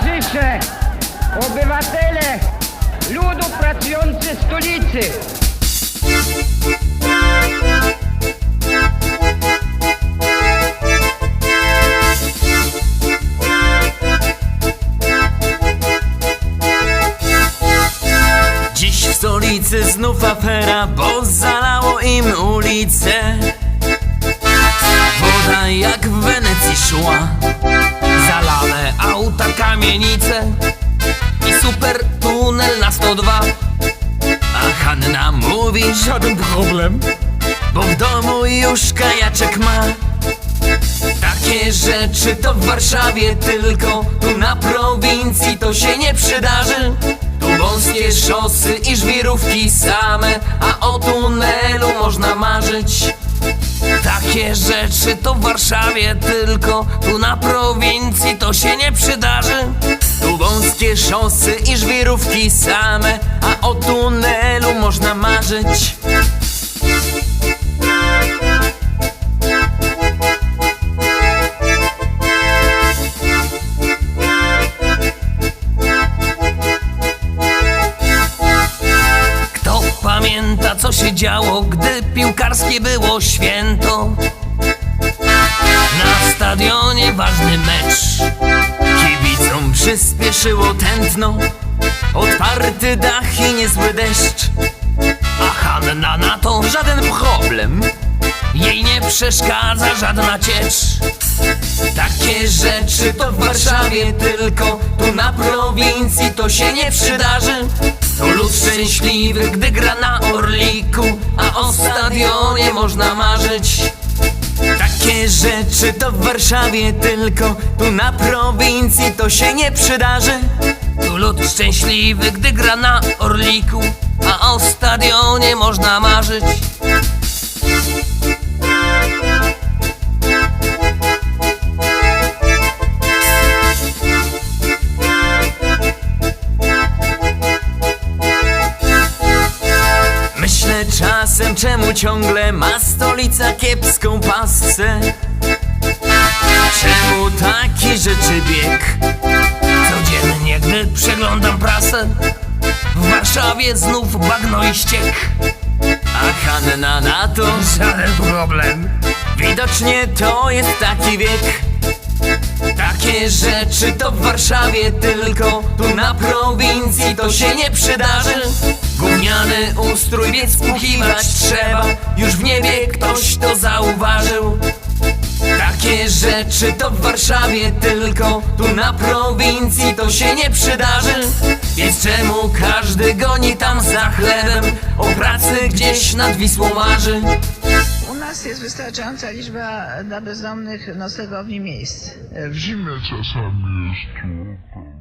serce ludu pracujący stolicy. Dziś w stolicy znów afera, bo zalało im ulice Woda jak w Wenecji szła Zalane auta, kamienice I super tunel na 102 A Hanna mówi żaden problem. Bo w domu już kajaczek ma. Takie rzeczy to w Warszawie tylko Tu na prowincji to się nie przydarzy. Tu wąskie szosy i żwirówki same A o tunelu można marzyć takie rzeczy to w Warszawie tylko Tu na prowincji to się nie przydarzy Tu wąskie szosy i żwirówki same A o tunelu można marzyć Kto pamięta, co się działo, gdy piłkarskie było święto? Stadionie ważny mecz. Kibicom przyspieszyło tętno Otwarty dach i niezły deszcz. A Hanna na to żaden problem Jej nie przeszkadza żadna ciecz. Takie rzeczy to w Warszawie tylko Tu na prowincji to się nie przydarzy. To lud szczęśliwy, gdy gra na Orliku A o stadionie można marzyć rzeczy to w Warszawie tylko. Tu na prowincji to się nie przydarzy. Tu lud szczęśliwy, gdy gra na Orliku A o stadionie można marzyć czasem, czemu ciągle ma stolica kiepską pasce? Czemu taki rzeczy bieg? Codziennie, gdy przeglądam prasę W Warszawie znów bagno i ściek. A Hanna na to żaden problem. Widocznie to jest taki wiek. Takie rzeczy to w Warszawie tylko Tu na prowincji to się nie przydarzy Gówniany ustrój, więc wpukiwać trzeba Już w niebie ktoś to zauważył takie rzeczy to w Warszawie tylko Tu na prowincji to się nie przydarzy Więc czemu każdy goni tam za chlebem O pracy gdzieś nad Wisłą marzy U nas jest wystarczająca liczba dla bezdomnych noclegowni miejsc. W zimę czasami jest tu.